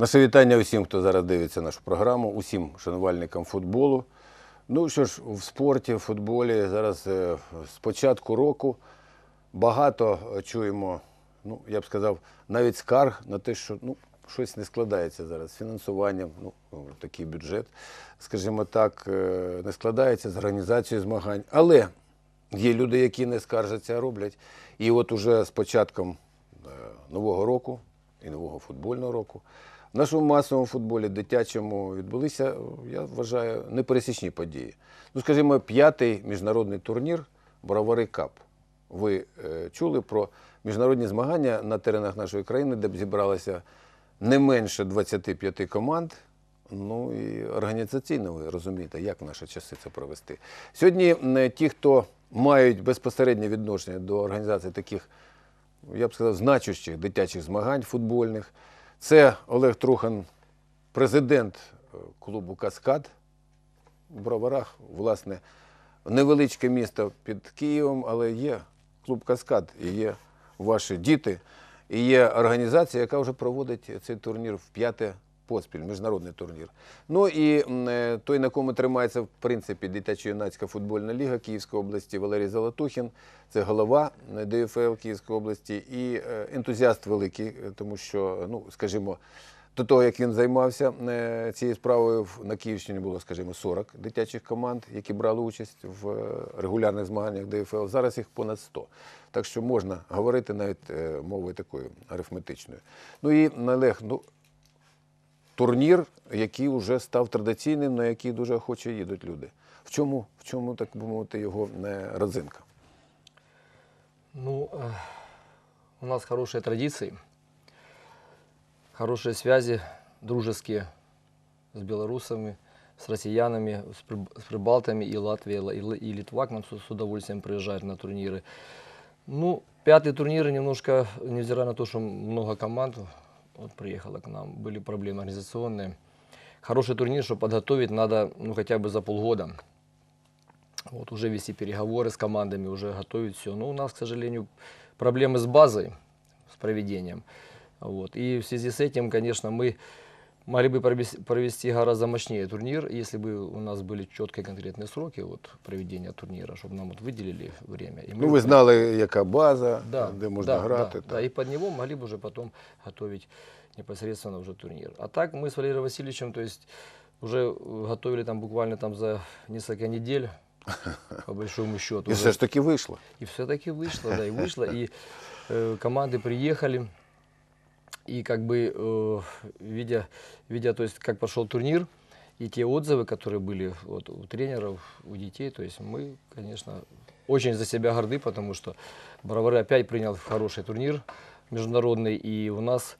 Наше вітання усім, хто зараз дивиться нашу програму, усім шанувальникам футболу. Ну що ж, в спорті, в футболі зараз е, з початку року багато е, чуємо, ну я б сказав, навіть скарг на те, що ну, щось не складається зараз з фінансуванням, ну такий бюджет, скажімо так, е, не складається з організацією змагань. Але є люди, які не скаржаться, а роблять. І от уже з початком нового року і нового футбольного року. Нашому масовому футболі, дитячому, відбулися, я вважаю, непересічні події. Ну, скажімо, п'ятий міжнародний турнір Бровари Кап. Ви е, чули про міжнародні змагання на теренах нашої країни, де б зібралося не менше 25 команд. Ну і організаційно ви розумієте, як в наші часи це провести. Сьогодні м, ті, хто мають безпосереднє відношення до організації таких я б сказав, значущих дитячих змагань футбольних. Це Олег Трухан, президент е, клубу Каскад в Броварах. Власне, невеличке місто під Києвом, але є клуб Каскад, і є ваші діти, і є організація, яка вже проводить цей турнір в п'яте поспіль, міжнародний турнір. Ну і е, той, на кому тримається, в принципі, дитячо-юнацька футбольна ліга Київської області Валерій Золотухін, це голова е, ДФЛ Київської області і е, ентузіаст великий, тому що, ну, скажімо, до того, як він займався цією справою, на Київщині було, скажімо, 40 дитячих команд, які брали участь в регулярних змаганнях ДФЛ. Зараз їх понад 100. Так що можна говорити навіть мовою такою арифметичною. Ну і Олег, ну, турнір, який вже став традиційним, на який дуже охоче їдуть люди. В чому, в чому так би мовити, його е, родзинка? Ну, э, у нас хорошие традиции, хорошие связи, дружеские с белорусами, с россиянами, с, приб- с прибалтами и Латвия, и, Л- и Литва к нам с, с удовольствием приезжают на турниры. Ну, пятый турнир немножко, невзирая на то, что много команд вот, приехало к нам, были проблемы организационные. Хороший турнир, чтобы подготовить, надо ну, хотя бы за полгода. Вот, уже вести переговоры с командами, уже готовить все. Но у нас, к сожалению, проблемы с базой, с проведением. Вот. И в связи с этим, конечно, мы могли бы провести, провести гораздо мощнее турнир, если бы у нас были четкие конкретные сроки вот, проведения турнира, чтобы нам вот выделили время. И мы Ну, ви знали, яка база, да, де можна да, грати. Да, да, и под него могли бы уже потом готовить непосредственно уже турнир. А так мы с Валерием Васильевичем, то есть уже э, готовили там буквально там за несколько недель, по большому счету. І уже. все ж таки вийшло. И все-таки вышло, да, и вышло. И э, команды приехали, и как бы э, видя, видя, то есть как пошел турнир, и те отзывы, которые были вот, у тренеров, у детей, то есть мы, конечно, очень за себя горды, потому что Бровары опять принял хороший турнир международный, и у нас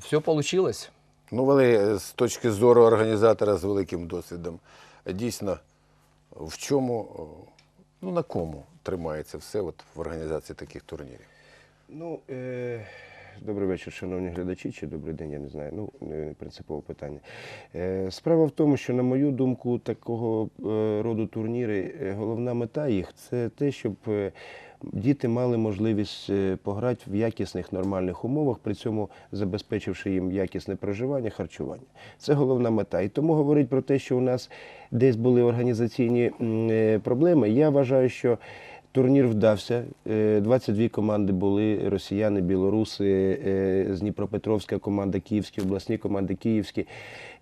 все получилось. Ну, Валерій, з точки зору організатора з великим досвідом, дійсно, в чому, о, ну на кому тримається все от в організації таких турнірів? Ну, е, добрий вечір, шановні глядачі, чи добрий день, я не знаю. Ну, принципове питання. Е, справа в тому, що, на мою думку, такого е, роду турніри, е, головна мета їх це те, щоб діти мали можливість пограти в якісних нормальних умовах, при цьому забезпечивши їм якісне проживання, харчування. Це головна мета. І тому говорить про те, що у нас десь були організаційні проблеми. Я вважаю, що Турнір вдався. Е, 22 команди були: росіяни, білоруси, е, з Дніпропетровська команда, Київські, обласні команди Київські.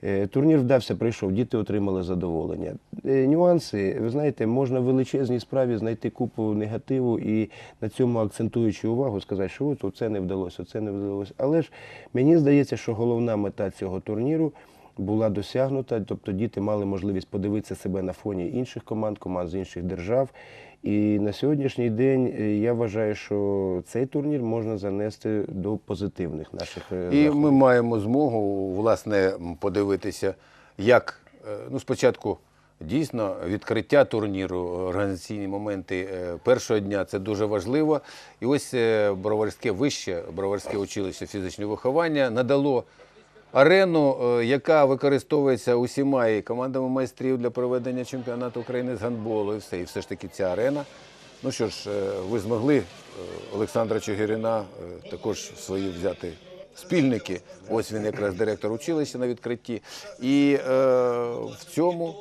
Е, Турнір вдався, прийшов, діти отримали задоволення. Е, Нюанси, ви знаєте, можна в величезній справі знайти купу негативу і на цьому акцентуючи увагу, сказати, що от це не вдалося, це не вдалося. Але ж мені здається, що головна мета цього турніру була досягнута, тобто діти мали можливість подивитися себе на фоні інших команд, команд з інших держав. І на сьогоднішній день е, я вважаю, що цей турнір можна занести до позитивних наших е, І ми маємо змогу, власне, подивитися, як е, ну, спочатку дійсно відкриття турніру, організаційні моменти першого дня це дуже важливо. І ось Броварське вище, Броварське училище фізичного виховання надало арену, е, яка використовується усіма і командами майстрів для проведення чемпіонату України з гандболу, і все. І все ж таки ця арена. Ну що ж, е, ви змогли е, Олександра Чигирина також свої взяти спільники. Ось він якраз директор училища на відкритті. І е, в цьому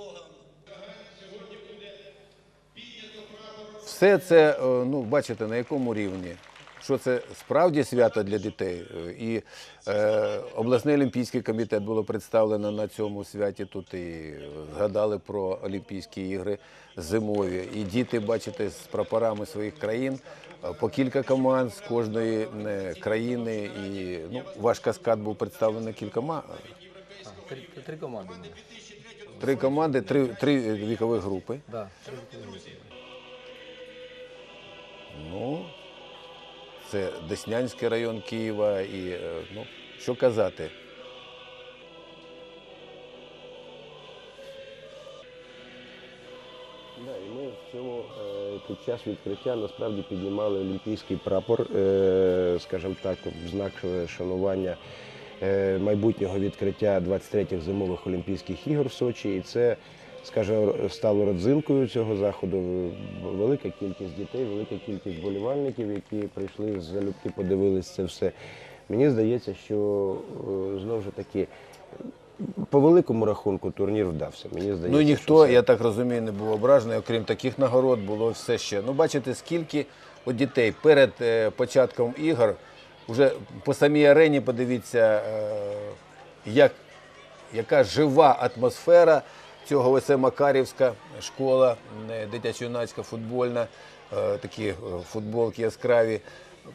все це, ну, бачите, на якому рівні Що це справді свято для дітей. Е, І е, обласний олімпійський комітет було представлено на цьому святі. Тут і згадали про Олімпійські ігри зимові. І діти, бачите, з прапорами своїх країн. е, По кілька команд з кожної е, країни. І ну, ваш каскад був представлений кількома. А, три, три команды было. Три команди, три, три вікові групи. Да, три команды. Ну, це Деснянський район Києва і е, ну, що казати. Да, і ми в цьому е, під час відкриття насправді піднімали олімпійський прапор, е, скажімо так, в знак шанування майбутнього відкриття 23-х зимових Олімпійських ігор в Сочі. І це, скажімо, стало родзинкою цього заходу. Велика кількість дітей, велика кількість болівальників, які прийшли залюбки, подивились це все. Мені здається, що е, знову ж таки. По великому рахунку турнір вдався. Мені здається, Ну і що ніхто, це- я так розумію, не був ображений, окрім таких нагород, було все ще. Ну, бачите, скільки от дітей перед е, початком ігор, вже по самій арені подивіться, е, як, яка жива атмосфера цього ОС Макарівська школа, е, дитячо-юнацька футбольна, е, такі е, футболки яскраві.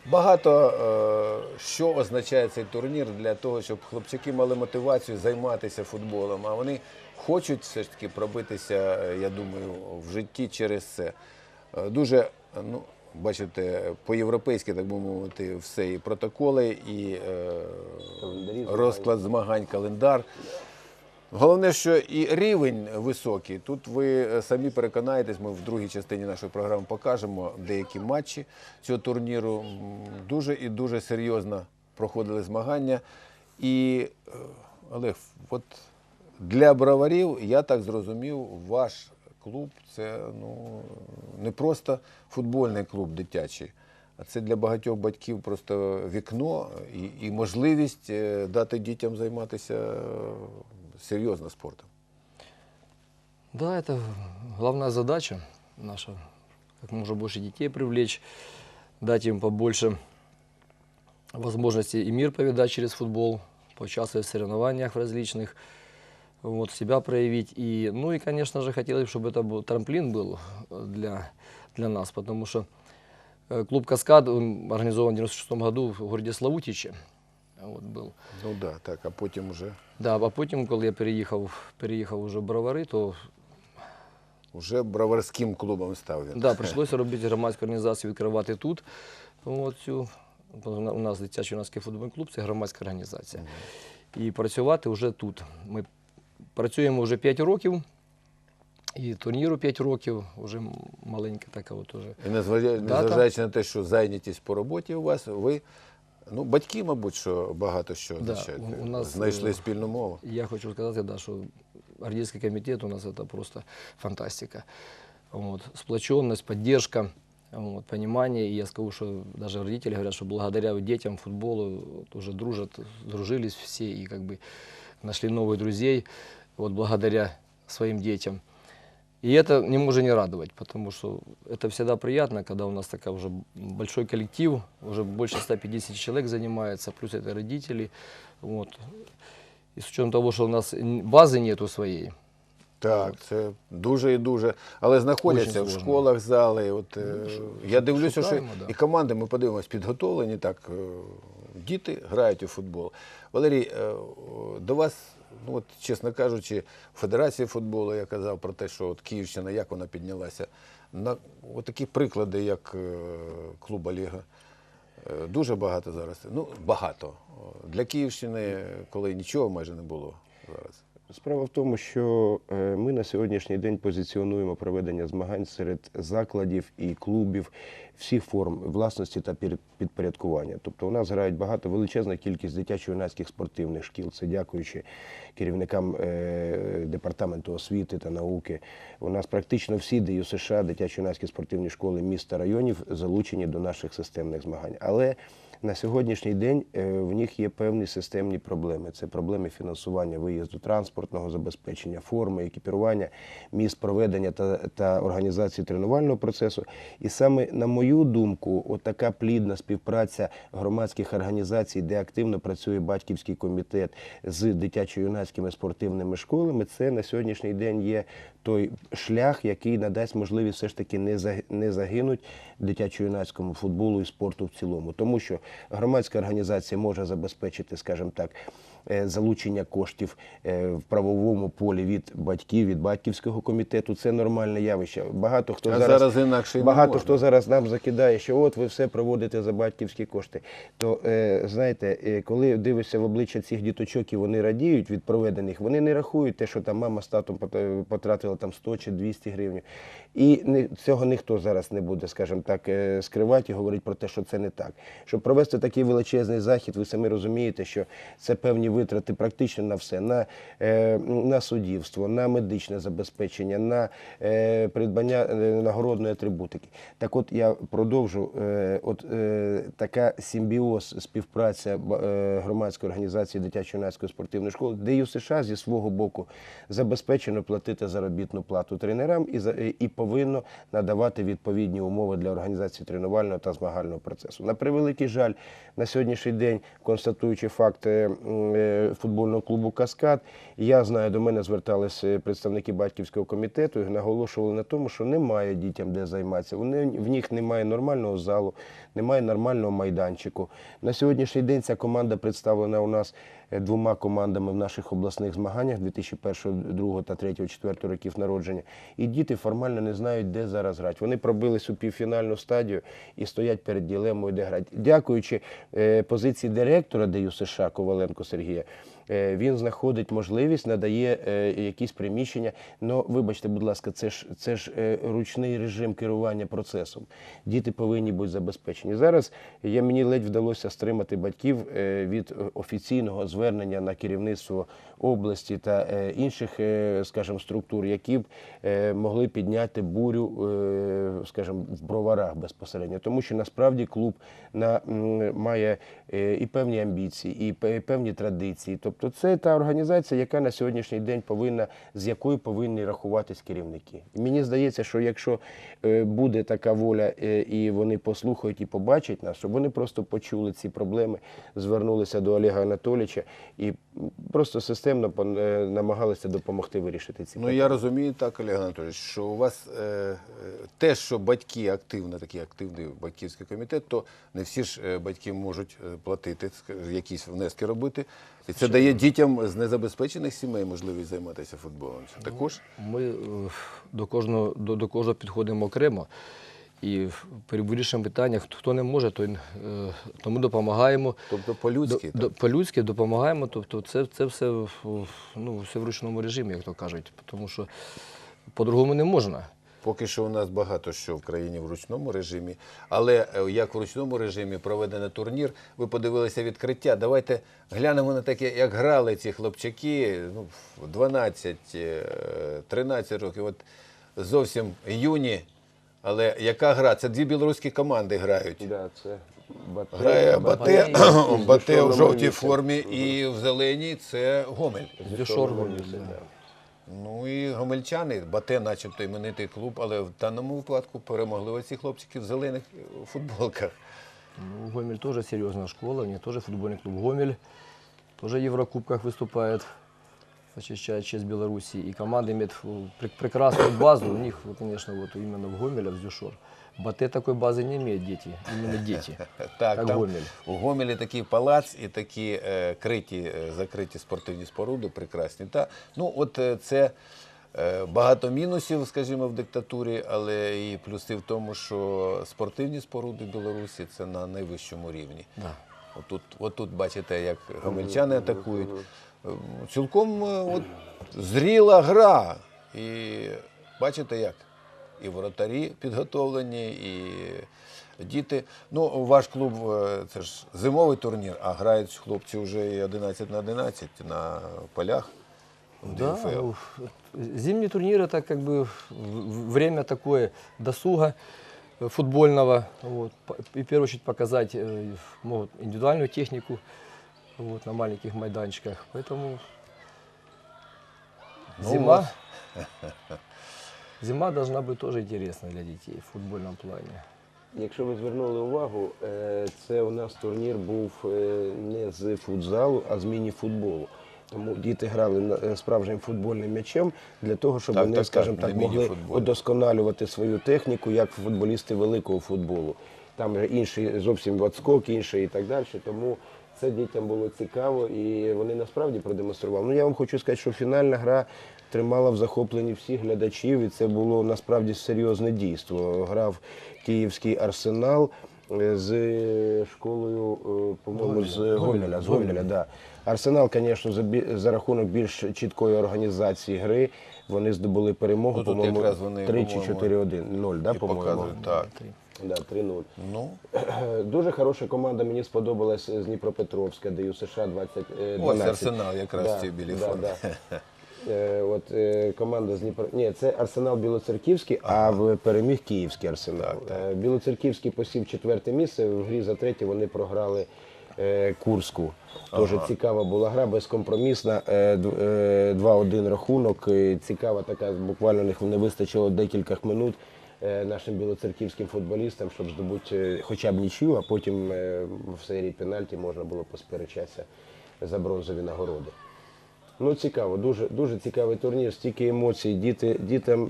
Багато що означає цей турнір для того, щоб хлопчаки мали мотивацію займатися футболом. А вони хочуть все ж таки пробитися, я думаю, в житті через це. Дуже, ну, бачите, по-європейськи, так би мовити, все і протоколи, і розклад змагань, календар. Головне, що і рівень високий. Тут ви е, самі переконаєтесь, ми в другій частині нашої програми покажемо деякі матчі цього турніру. Дуже і дуже серйозно проходили змагання. І, е, Олег, от для броварів, я так зрозумів, ваш клуб це ну, не просто футбольний клуб дитячий. А це для багатьох батьків просто вікно і, і можливість е, дати дітям займатися е, серйозно спортом. Да, это главная задача наша, как можно больше детей привлечь, дать им побольше возможностей и мир повидать через футбол, поучаствовать в соревнованиях в различных, вот, себя проявить. И, ну и, конечно же, хотелось, чтобы это был трамплин был для, для нас, потому что э, клуб «Каскад» он организован в 96 году в городе Славутиче. Вот, был. Ну да, так, а потім вже, Да, а потім, коли я переїхав, переїхав уже в Бровари, то вже броварським клубом став він. Да, прийшлося робити громадську організацію, відкривати тут. От цю. Бо У нас дитячий юнацький футбольний клуб це громадська організація. І працювати вже тут. Ми працюємо вже 5 років, і турніру 5 років, вже маленька така от уже. І незважаючи на те, що зайнятість по роботі у вас, ви, ну, батьки, мабуть, що багато що Да, означають. у- у нас, знайшли е, спільну мову. Я хочу сказати, да, що Ардійський комітет у нас це просто фантастика. Вот, сплоченность, поддержка, вот, понимание. И я скажу, что даже родители говорят, что благодаря детям, футболу вот, уже дружат, дружились все и как бы нашли новых друзей вот, благодаря своим детям. И это не может не радовать, потому что это всегда приятно, когда у нас такой уже большой коллектив, уже больше 150 человек занимается, плюс это родители. Вот. И с учетом того, что у нас н- базы нету своей, Так, це дуже і дуже. Але знаходяться Очень в сложно. школах зали. От, е, я дивлюся, шукаємо, що да. і команди, ми подивимось, підготовлені так. е, Діти грають у футбол. Валерій, е, до вас, ну от, чесно кажучи, Федерація футболу я казав про те, що от Київщина, як вона піднялася. На от такі приклади, як е, клуба Ліга. Е, Дуже багато зараз. Ну, багато. Для Київщини, коли нічого майже не було зараз. Справа в тому, що е, ми на сьогоднішній день позиціонуємо проведення змагань серед закладів і клубів всіх форм власності та підпорядкування. Тобто у нас грають багато величезна кількість дитячо-юнацьких спортивних шкіл. Це дякуючи керівникам е, департаменту освіти та науки. У нас практично всі ДЮ США, дитячо-юнацькі спортивні школи міст та районів залучені до наших системних змагань. Але На сьогоднішній день е, в них є певні системні проблеми. Це проблеми фінансування виїзду транспортного забезпечення, форми, екіпірування, місць проведення та, та організації тренувального процесу. І саме на мою думку, отака плідна співпраця громадських організацій, де активно працює батьківський комітет з дитячо-юнацькими спортивними школами, це на сьогоднішній день є той шлях, який надасть можливість все ж таки не за- не загинуть дитячо-юнацькому футболу і спорту в цілому. Тому що громадська організація може забезпечити, скажімо так, залучення коштів е, в правовому полі від батьків, від батьківського комітету. Це нормальне явище. Багато хто А зараз, зараз інакше багато можна. хто зараз нам закидає, що от ви все проводите за батьківські кошти. То е, знаєте, е, коли дивишся в обличчя цих діточок і вони радіють від проведених, вони не рахують те, що там мама з татом потратила там 100 чи 200 гривень. І цього ніхто зараз не буде, скажімо так, е, скривати і говорити про те, що це не так. Щоб провести такий величезний захід, ви самі розумієте, що це певні витрати практично на все: на, е, на суддівство, на медичне забезпечення, на е, придбання е, нагородної атрибутики. Так от я продовжу. От така симбіоз, співпраця громадської організації дитячо-юнацької спортивної школи, де й США зі свого боку забезпечено платити заробітну плату тренерам і, і повинно надавати відповідні умови для організації тренувального та змагального процесу. На превеликий жаль, на сьогоднішній день, констатуючи факт футбольного клубу Каскад, я знаю, до мене зверталися представники батьківського комітету і наголошували на тому, що немає дітям де займатися. Вони в них немає нормального залу, немає нормального майданчику. На сьогоднішній день ця команда представлена у нас двома командами в наших обласних змаганнях 2001, 2002 та 3, 4 років народження. І діти формально не знають, де зараз грати. Вони пробились у півфінальну стадію і стоять перед ділемою, де грати. Дякуючи е, позиції директора ДЮ США Коваленко Сергія. Е, Він знаходить можливість, надає е, якісь приміщення. Ну, вибачте, будь ласка, це ж це ж е, ручний режим керування процесом. Діти повинні бути забезпечені. Зараз я мені ледь вдалося стримати батьків від офіційного звернення на керівництво області та е, інших, е, скажімо, структур, які б е, могли підняти бурю, скажімо, в броварах безпосередньо. Тому що насправді клуб на, має і певні амбіції, і певні традиції. Тобто це та організація, яка на сьогоднішній день повинна, з якою повинні рахуватись керівники. І мені здається, що якщо буде така воля, і вони послухають і побачать нас, щоб вони просто почули ці проблеми, звернулися до Олега Анатолійовича і просто системно е, намагалися допомогти вирішити ці Ну я розумію так, Олег Анатолійович, що у вас е, е, те, що батьки активно, такий активний батьківський комітет, то не всі ж е, батьки можуть платити, якісь внески робити. І це дає дітям з незабезпечених сімей можливість займатися футболом. Це також Ми до кожного, до, до кожного підходимо окремо. І при вирішенні питання, хто не може, то, е, то ми допомагаємо. тобто по-людськи. До- до- По-людськи допомагаємо, тобто це, це все, в- ну, все в ручному режимі, як то кажуть, тому що по-другому не можна. Поки що у нас багато що в країні в ручному режимі, але е, як в ручному режимі проведений турнір, ви подивилися відкриття. Давайте глянемо на таке, як грали ці хлопчаки, ну, в 12, е, 13 років, от зовсім юні. Але яка гра? Це дві білоруські команди грають. Да, це Батэ, Грає Бате, Батэ. Бате в жовтій місці. формі і в зеленій це Гомель. Дешор Ну і гомельчани, Бате, начебто іменитий клуб, але в даному випадку перемогли оці хлопчики в зелених е, футболках. Ну, Гомель тоже серьезная школа, у них тоже футбольный клуб Гомель, тоже в Еврокубках выступает, защищает честь Беларуси. И команда имеет прекрасную базу, у них, конечно, вот именно в Гомеле, в Зюшор. Батэ такой базы не имеет дети, именно дети. Так, там Гомель. У Гомелі такий палац і такі е, криті, е, закриті спортивні споруди прекрасні. Та, ну, от е, це е, багато мінусів, скажімо, в диктатурі, але і плюси в тому, що спортивні споруди Білорусі це на найвищому рівні. Да. Отут, отут бачите, як гомельчани атакують Е, Цілком е, от, зріла гра. І бачите як? І воротарі підготовлені, і діти. Ну, ваш клуб е, це ж зимовий турнір, а грають хлопці вже і 11 на 11 на полях. в Да, ДФЛ. ну, зимний турнир это как бы в- в- время такое досуга. э, футбольного. Вот. П- И в первую очередь показать э, могут индивидуальную технику вот, на маленьких майданчиках. Поэтому Ну зима, зима должна быть тоже интересной для детей в футбольном плане. Якщо ви звернули увагу, е, це у нас турнір був е, не з футзалу, а з міні-футболу. Тому діти грали е, справжнім футбольним м'ячем для того, щоб Так, вони, так, скажімо так, так, могли удосконалювати свою техніку, як футболісти великого футболу. Там же інший зовсім відскок, інший і так далі. Тому це дітям було цікаво і вони насправді продемонстрували. Ну я вам хочу сказати, що фінальна гра тримала в захопленні всіх глядачів, і це було насправді серйозне дійство. Грав київський арсенал з школою, е, по-моєму, з Гомеля. З Гомеля, да. Арсенал, звісно, за, бі- за рахунок більш чіткої організації гри вони здобули перемогу, Ну, по-моєму, якраз вони, 3 чи по-моєму, 4-1, 0, да, по-моєму? так. Да, 3-0. Ну, Дуже хороша команда, мені сподобалась з Дніпропетровська, ДЮ США 20, е, 12. Арсенал якраз в цій білій формі. Да. Е, От е, команда з Дніпро. Ні, це Арсенал Білоцерківський, а в переміг Київський Арсенал. Е, Білоцерківський посів четверте місце. В грі за третє вони програли е, Курську. Дуже цікава була гра, безкомпромісна. Е, д- е, 2-1 рахунок. Е, Цікава така, буквально них не вистачило декілька минут е, нашим білоцерківським футболістам, щоб здобути е, хоча б нічию, а потім е, в серії пенальті можна було посперечатися за бронзові нагороди. Ну, цікаво, дуже, дуже цікавий турнір, стільки емоцій. Діти, дітям,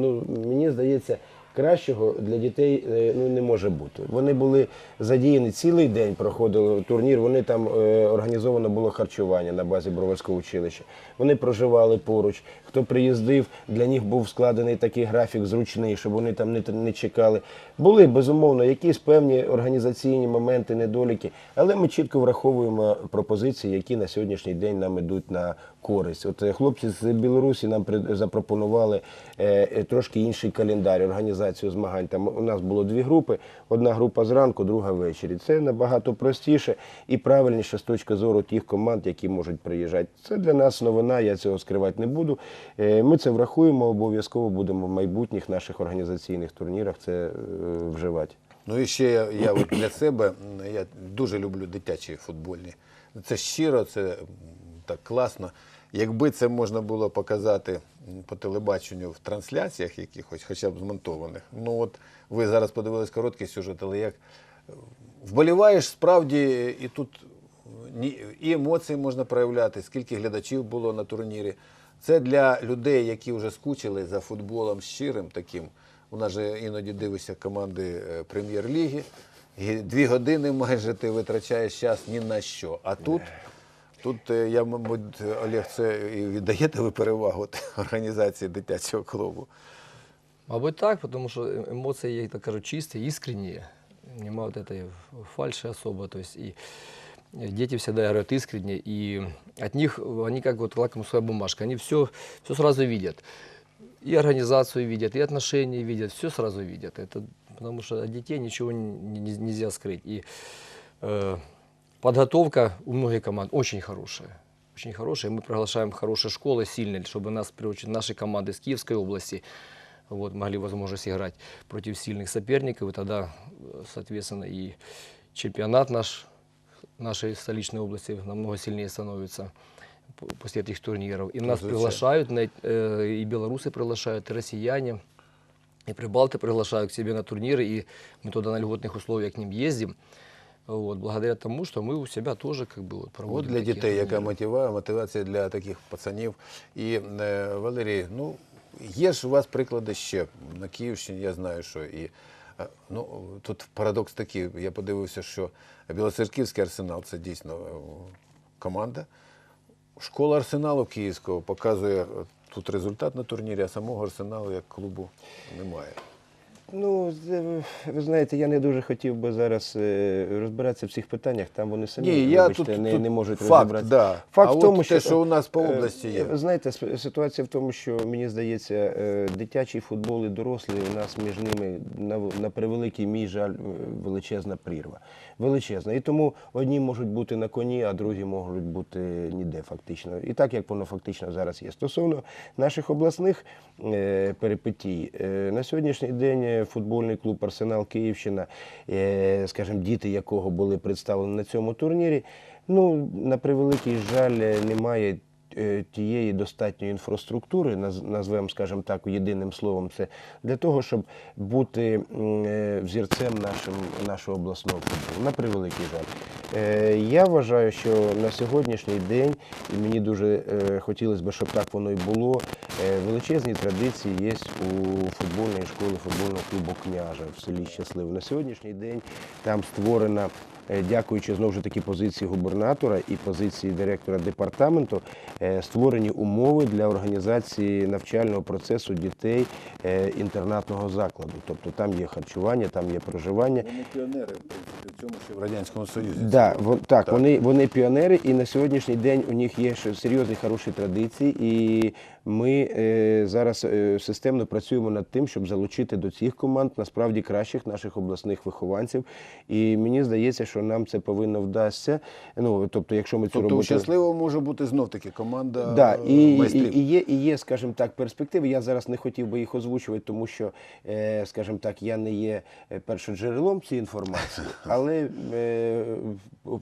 ну, мені здається, кращого для дітей е, ну, не може бути. Вони були задіяні цілий день, проходили турнір. Вони там е, організовано було харчування на базі Броварського училища. Вони проживали поруч. Хто приїздив, для них був складений такий графік зручний, щоб вони там не, не чекали. Були безумовно якісь певні організаційні моменти, недоліки, але ми чітко враховуємо пропозиції, які на сьогоднішній день нам ідуть на користь. От е, хлопці з Білорусі нам запропонували е, е, трошки інший календар, організацію змагань. Там у нас було дві групи: одна група зранку, друга ввечері. Це набагато простіше і правильніше з точки зору тих команд, які можуть приїжджати. Це для нас новина, я цього скривати не буду. Е, Ми це врахуємо, обов'язково будемо в майбутніх наших організаційних турнірах це е, вживати. Ну і ще я, я от для себе я дуже люблю дитячі футбольні. Це щиро, це так класно. Якби це можна було показати по телебаченню в трансляціях якихось, хоча б змонтованих. Ну от ви зараз подивились короткий сюжет, але як е, вболіваєш справді, і тут і емоції можна проявляти, скільки глядачів було на турнірі. Це для людей, які вже скучили за футболом щирим таким. У нас же іноді дивишся команди е, прем'єр-ліги. І дві години майже ти витрачаєш час ні на що. А тут, тут е, я, мабуть, Олег, це і віддаєте ви перевагу організації дитячого клубу. Мабуть, так, потому что э- эмоции, я так кажу, чистые, искренние. Нема вот этой фальши особо. То есть и э, Дети всегда играют искренне, и от них они как вот лакмусовая бумажка. Они все, все сразу видят. И организацию видят, и отношения видят, все сразу видят. Это, потому что от детей ничего не- не- нельзя скрыть. И э, подготовка у многих команд очень хорошая. Очень хорошая. Мы приглашаем хорошие школы, сильные, чтобы нас, очередь, наши команды с Киевской области вот, могли возможность играть против сильных соперников. И тогда, э, соответственно, и чемпионат наш, нашей столичной области намного сильнее становится п- после этих турниров. И нас Звучит. приглашают, на эт- э, и белорусы приглашают, и россияне, и прибалты приглашают к себе на турниры, и мы туда на льготных условиях к ним ездим. Вот, благодаря тому, что мы у себя тоже как бы вот От проводим для такие дітей, яка турниры. мотива, мотивація для таких пацанів. І е, Валерій, ну є ж у вас приклади ще на Київщині. Я знаю, що і е, ну тут парадокс такий. Я подивився, що Білоцерківський арсенал це дійсно е, команда. Школа арсеналу Київського показує е, тут результат на турнірі, а самого арсеналу як клубу немає. Ну, ви знаєте, я не дуже хотів би зараз е, розбиратися в цих питаннях. Там вони самі Ні, я вибачте, тут- не, тут не можуть факт, розібратися. да. Факт А в от те, що, що у нас по е, області є. Ви знаєте, ситуація в тому, що мені здається, е, дитячий футбол і дорослий у нас між ними на, на превеликий мій жаль е, величезна прірва. Величезна. І тому одні можуть бути на коні, а другі можуть бути ніде фактично. І так як воно фактично зараз є. Стосовно наших обласних е, перипетій, е, на сьогоднішній день футбольний клуб Арсенал Київщина, е, скажімо, діти якого були представлені на цьому турнірі. Ну, на превеликий жаль, е, немає тієї достатньої інфраструктури, наз- назвемо, скажімо так, єдиним словом, це для того, щоб бути е, взірцем нашим, нашого обласного футболу. На превеликий жаль. Е, Я вважаю, що на сьогоднішній день, і мені дуже е, хотілося б, щоб так воно і було, е, величезні традиції є у футбольної школи футбольного клубу княжа в селі Щасливе. На сьогоднішній день там створена, е, дякуючи знову ж таки позиції губернатора і позиції директора департаменту, е, створені умови для організації навчального процесу дітей е, інтернатного закладу. Тобто там є харчування, там є проживання. Вони піонери, в принципі, в цьому ще в Радянському Союзі. Да, вон, так, Так. Вони, вони піонери, і на сьогоднішній день у них є ще серйозні хороші традиції, і ми е, зараз е, системно працюємо над тим, щоб залучити до цих команд насправді кращих наших обласних вихованців. І мені здається, що нам це повинно вдасться. Ну, тобто, якщо ми цю Тобто роботу... щасливо може бути знов таки команда Да, е, і, і, майстрів. і, є, і є, скажімо так, перспективи. Я зараз не хотів би їх озвучувати, тому що, е, скажімо так, я не є першоджерелом цієї інформації, але е,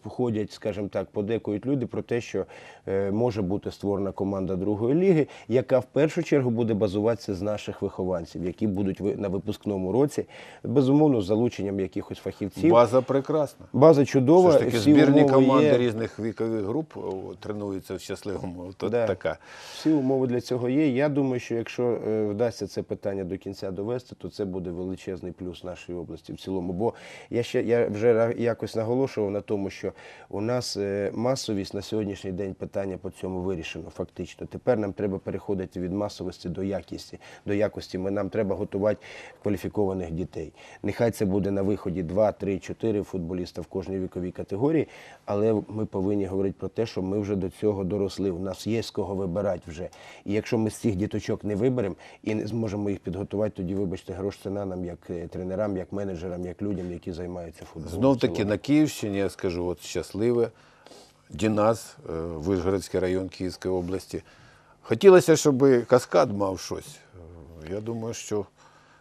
ходять, скажімо так, подекують люди про те, що е, може бути створена команда другої ліги, яка в першу чергу буде базуватися з наших вихованців, які будуть на випускному році, безумовно, з залученням якихось фахівців. База прекрасна. База чудова, Все ж таки всі збірні команди є. різних вікових груп тренуються в щасливому. То Да. така. Всі умови для цього є. Я думаю, що якщо е, вдасться це питання до кінця довести, то це буде величезний плюс нашої області в цілому. Бо я ще я вже якось наголошував на тому, що у нас е, масовість на сьогоднішній день питання по цьому вирішено. Фактично, тепер нам треба переходити від масовості до якості. До якості ми нам треба готувати кваліфікованих дітей. Нехай це буде на виході 2, 3, 4 футболіста в кожній віковій категорії, але ми повинні говорити про те, що ми вже до цього доросли. У нас є з кого вибирати вже. І якщо ми з цих діточок не виберемо і не зможемо їх підготувати, тоді вибачте, грош ціна нам як е, тренерам, як менеджерам, як людям, які займаються футболом. Знов таки на Київщині, я скажу, от щасливе, Дінас, е, Вишгородський район Київської області. Хотілося, щоб каскад мав щось. Е, Я думаю, що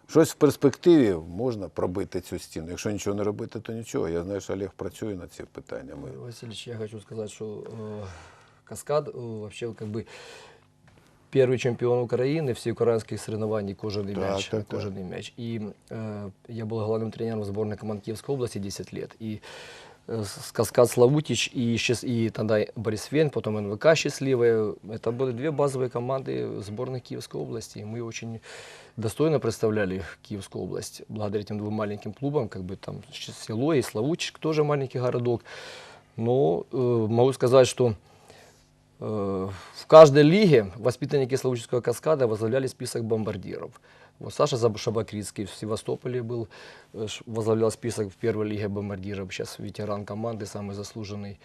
щось в перспективі можна пробити цю стіну. Якщо нічого не робити, то нічого. Я знаю, що Олег працює над цими питаннями. Васильевич, я хочу сказать, что э, Каскад э, вообще как бы первый чемпион Украины всеукраинских соревнований кожаный Так, мяч. так, так. кожаный мяч. И э, я был главным тренером сборной команд Киевской области 10 лет. И э, с- Каскад Славутич и, щас- и тогда Борис Вен, потом НВК «Счастливая». Это были две базовые команды сборной Киевской области. И мы очень достойно представляли Киевскую область благодаря этим двум маленьким клубам, как бы там щ- село и Славутич, тоже маленький городок. Но э, могу сказать, что э, в каждой лиге воспитанники Славутического каскада возглавляли список бомбардиров. Вот Саша Заб- Шабакрицкий в Севастополе был, э, ш- возглавлял список в первой лиге бомбардиров, сейчас ветеран команды, самый заслуженный.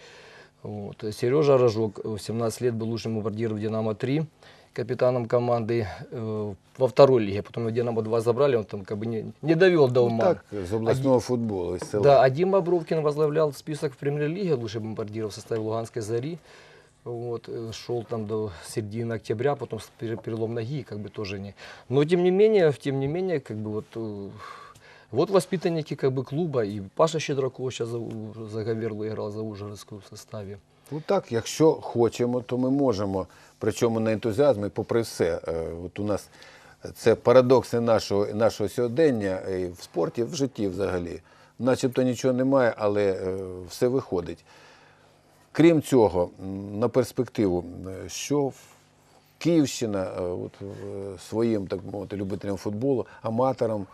Вот. Сережа Рожок, э, в 17 лет был лучшим бомбардиром «Динамо-3», капитаном команды э, во второй лиге. Потом его «Динамо-2» забрали, он там как бы не, не довел до Ну, ума. так, з обласного футболу, із села. Да, а Дима Бровкин возглавлял список в премьер-лиге лучших бомбардиров в составе Луганской «Зари». Вот, э, шел там до середины октября, потом с- пере- перелом ноги, как бы тоже не. Но тем не менее, тем не менее, как бы вот, э, вот воспитанники как бы клуба, и Паша Щедраков сейчас за, У- за Гаверлу играл за Ужгородскую в составе. Ну так, якщо хочемо, то ми можемо. Причому на ентузіазм і попри все. Е, От у нас це парадокси нашого, нашого сьогодення і в спорті, в житті взагалі. Начебто нічого немає, але е, все виходить. Крім цього, на перспективу, е, що Київщина е, от, е, своїм, так мовити, любителям футболу, аматорам,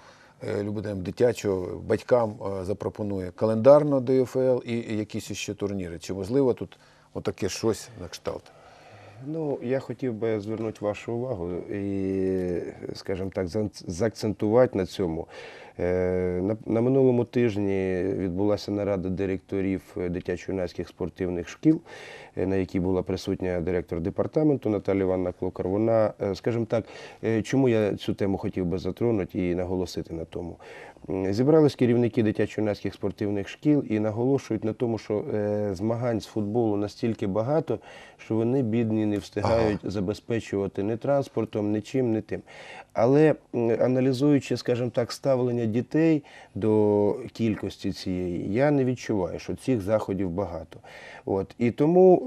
любителям дитячого, батькам запропонує календарно ДФЛ і якісь ще турніри. Чи можливо тут отаке щось на кшталт? Ну, я хотів би звернути вашу увагу і, скажімо так, заакцентувати на цьому. Е, На, минулому тижні відбулася нарада директорів дитячо-юнацьких спортивних шкіл, е, на якій була присутня директор департаменту Наталія Івановна Клокар. Вона, е, скажімо так, чому я цю тему хотів би затронути і наголосити на тому. Зібрались керівники дитячо-юнацьких спортивних шкіл і наголошують на тому, що змагань з футболу настільки багато, що вони бідні не встигають забезпечувати ні транспортом, ні тим. Але аналізуючи, скажімо так, ставлення дітей до кількості цієї, я не відчуваю, що цих заходів багато. От і тому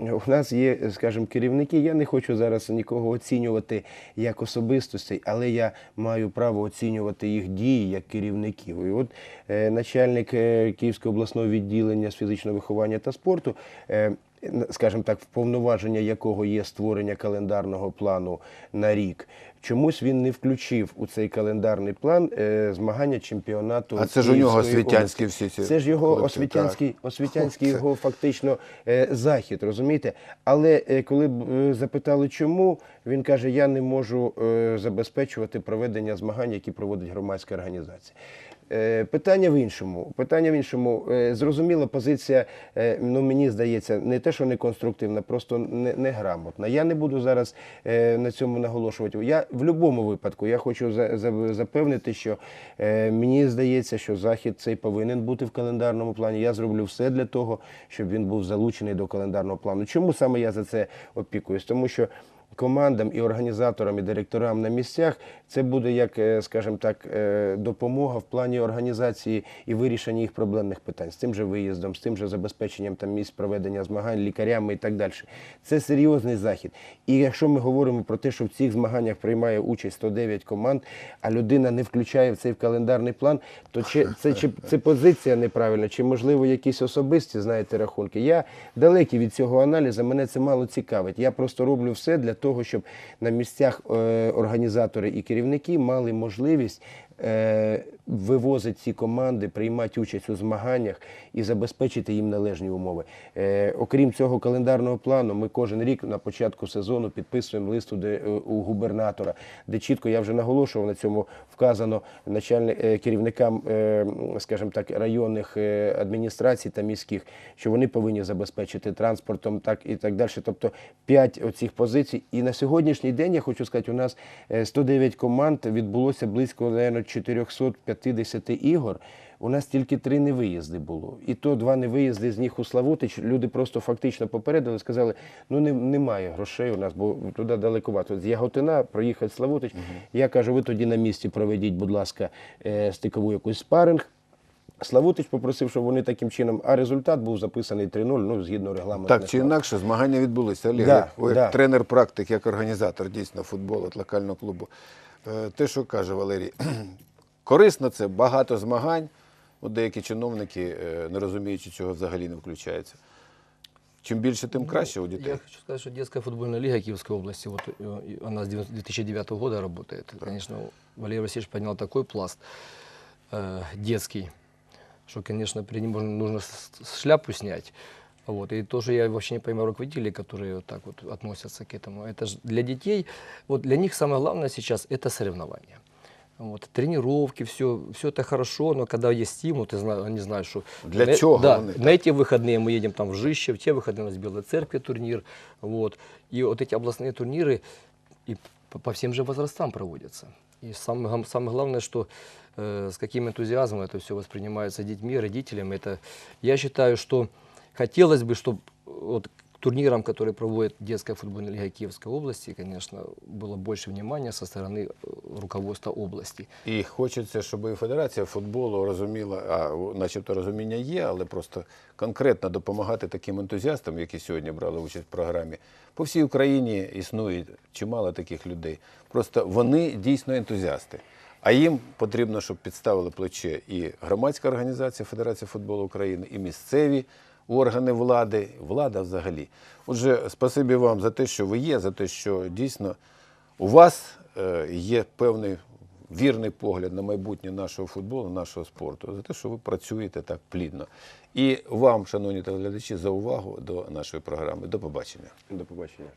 е, у нас є, скажімо, керівники. Я не хочу зараз нікого оцінювати як особистостей, але я маю право оцінювати їх дії як керівників. І от е, начальник е, Київського обласного відділення з фізичного виховання та спорту. Е, Скажімо так, вповноваження якого є створення календарного плану на рік. Чомусь він не включив у цей календарний план е, змагання чемпіонату. А це ж у нього освітянські всі ці Це ж його освітянський, освітянський його фактично е, захід, розумієте? Але е, коли б, е, запитали, чому, він каже: я не можу е, забезпечувати проведення змагань, які проводить громадська організація. Е, Питання в іншому. Питання в іншому. Е, Зрозуміла позиція, е, ну мені здається, не те, що не конструктивна, просто не, неграмотна. Я не буду зараз на цьому наголошувати. Я в будь-якому випадку я хочу за, за, запевнити, що мені здається, що захід цей повинен бути в календарному плані. Я зроблю все для того, щоб він був залучений до календарного плану. Чому саме я за це опікуюсь? Тому що командам і організаторам, і директорам на місцях це буде як, е, скажімо так, е, допомога в плані організації і вирішення їх проблемних питань з тим же виїздом, з тим же забезпеченням там місць проведення змагань, лікарями і так далі. Це серйозний захід. І якщо ми говоримо про те, що в цих змаганнях приймає участь 109 команд, а людина не включає в цей календарний план, то чи це чи це позиція неправильна, чи можливо якісь особисті, знаєте, рахунки. Я далекий від цього аналізу, мене це мало цікавить. Я просто роблю все для того, щоб на місцях е, організатори і керівники мали можливість е, вивозити ці команди, приймати участь у змаганнях і забезпечити їм належні умови. Е, окрім цього календарного плану, ми кожен рік на початку сезону підписуємо листу де, е, у губернатора, де чітко я вже наголошував на цьому вказано начальник е, керівникам, е, скажімо так, районних адміністрацій та міських, що вони повинні забезпечити транспортом, так і так далі. Тобто п'ять оцих позицій. І на сьогоднішній день я хочу сказати, у нас е, 109 команд відбулося близько, наверное, 450 ігор. У нас тільки три невиїзди було. І то два невиїзди з них у Славутич. Люди просто фактично попередили, сказали, ну не, немає грошей у нас, бо туди далекувато. З Яготина проїхати Славутич. Я кажу, ви тоді на місці проведіть, будь ласка, е, стикову якусь спаринг. Славутич попросив, щоб вони таким чином, а результат був записаний 3-0, ну, згідно регламенту. Так чи інакше, змагання відбулися. Олег, Да, як, да. тренер практик, як організатор дійсно футболу от локального клубу. Е, Те, що каже Валерій, корисно це багато змагань. От деякі чиновники, е, не розуміючи, цього взагалі не включаються. Чим більше, тим краще у дітей. Я хочу сказать, что детская футбольная лига Киевской области, вот э, и она с 2009 года работает. Конечно, Валерий Васильевич поднял такой пласт э, детский, что, конечно, перед ним можно, нужно с- с шляпу снять. Вот. И тоже я вообще не понимаю руководителей, которые вот так вот относятся к этому. Это же для детей, вот для них самое главное сейчас это соревнования. Вот, тренировки, все, все это хорошо, но когда есть стимул, ты знаешь, они знают, что Для на- чего да, главное, на эти выходные мы едем там в Жище, в те выходные у нас в Белой Церкви турнир. Вот. И вот эти областные турниры и по, по всем же возрастам проводятся. И самое, гам- самое главное, что э, с каким энтузиазмом это все воспринимается детьми, родителями. Это, я считаю, что хотелось бы, чтобы вот к турнирам, которые проводит детская футбольная лига Киевской области, конечно, было больше внимания со стороны э, руководства области. І хочеться, щоб і Федерація футболу розуміла, а о, начебто розуміння є, але просто конкретно допомагати таким ентузіастам, які сьогодні брали участь в програмі. По всій Україні існує чимало таких людей. Просто вони дійсно ентузіасти. А їм потрібно, щоб підставили плече і громадська організація Федерація футболу України, і місцеві органи влади, влада взагалі. Отже, спасибі вам за те, що ви є, за те, що дійсно у вас е, є певний вірний погляд на майбутнє нашого футболу, нашого спорту, за те, що ви працюєте так плідно. І вам, шановні телеглядачі, за увагу до нашої програми. До побачення. До побачення.